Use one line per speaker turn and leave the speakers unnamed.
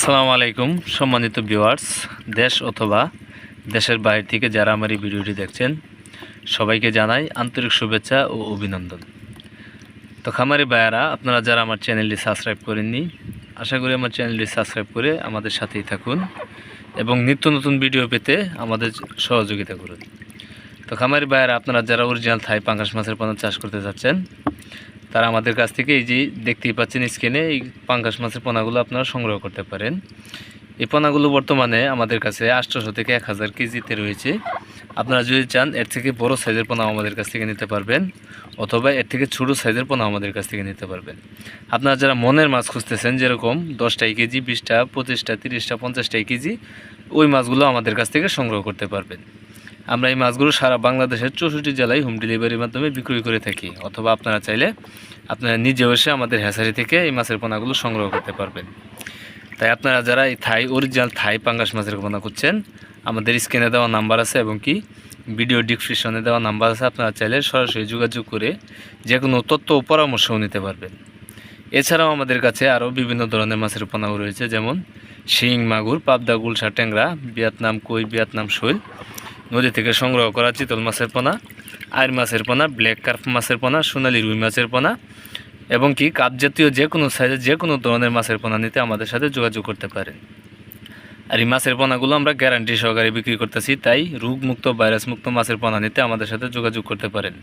আসসালামু আলাইকুম, সম্মানিত ভিউয়ার্স, দেশ অথবা দেশের বাইরে থেকে যারা আমার এই ভিডিওটি দেখছেন, সবাইকে জানাই আন্তরিক শুভেচ্ছা ও অভিনন্দন। তো খামারি ভাইয়ারা, আপনারা যারা আমার চ্যানেলটি সাবস্ক্রাইব করেননি, আশা করি আমার চ্যানেলটি সাবস্ক্রাইব করে আমাদের সাথেই থাকুন এবং নিত্য নতুন ভিডিও পেতে আমাদের সহযোগিতা করুন। তো খামারি ভাইয়ারা, আপনারা যারা অরিজিনাল থাই পাঙ্গাস মাছের পণ্য চাষ করতে যাচ্ছেন তারা আমাদের কাছ থেকে এই যে দেখতেই পাচ্ছেন স্ক্রিনে এই পাঙ্গাস মাছের পোনাগুলো আপনারা সংগ্রহ করতে পারেন। এই পোনাগুলো বর্তমানে আমাদের কাছে আটশোশো থেকে এক হাজার কেজিতে রয়েছে। আপনারা যদি চান, এর থেকে বড় সাইজের পোনা আমাদের কাছ থেকে নিতে পারবেন, অথবা এর থেকে ছোটো সাইজের পোনা আমাদের কাছ থেকে নিতে পারবেন। আপনারা যারা মনের মাছ খুঁজতেছেন, যেরকম দশটাই কেজি, বিশটা, পঁচিশটা, তিরিশটা পঞ্চাশটাই কেজি, ওই মাছগুলো আমাদের কাছ থেকে সংগ্রহ করতে পারবেন। আমরা এই মাছগুলো সারা বাংলাদেশের চৌষট্টি জেলায় হোম ডেলিভারির মাধ্যমে বিক্রয় করে থাকি। অথবা আপনারা চাইলে আপনারা নিজে এসে আমাদের হ্যাসারি থেকে এই মাছের পোনাগুলো সংগ্রহ করতে পারবেন। তাই আপনারা যারা এই থাই অরিজিনাল থাই পাঙ্গাস মাছের পোনা করছেন আমাদের স্ক্রিনে দেওয়া নাম্বার আছে এবং কি ভিডিও ডিসক্রিপশনে দেওয়া নাম্বার আছে, আপনারা চাইলে সরাসরি যোগাযোগ করে যে কোনো তথ্য ও পরামর্শও নিতে পারবেন। এছাড়াও আমাদের কাছে আরও বিভিন্ন ধরনের মাছের পোনাও রয়েছে, যেমন শিং, মাগুর, পাবদা, গুলশা, ট্যাংরা, ভিয়েতনাম, কই, ভিয়েতনাম, শৈল। নদী থেকে সংগ্রহ করা চিতল মাছের পোনা আয়ের মাছের পোনা, ব্ল্যাক কার্প মাছের পোনা, সোনালি রুই মাছের পোনা, এবং কি কাপ জাতীয় যে কোনো সাইজের যে কোনো ধরনের মাছের পোনা নিতে আমাদের সাথে যোগাযোগ করতে পারেন। আর এই মাছের পোনাগুলো আমরা গ্যারান্টি সহকারে বিক্রি করতেছি, তাই রোগমুক্ত ভাইরাস মুক্ত মাছের পোনা নিতে আমাদের সাথে যোগাযোগ করতে পারেন।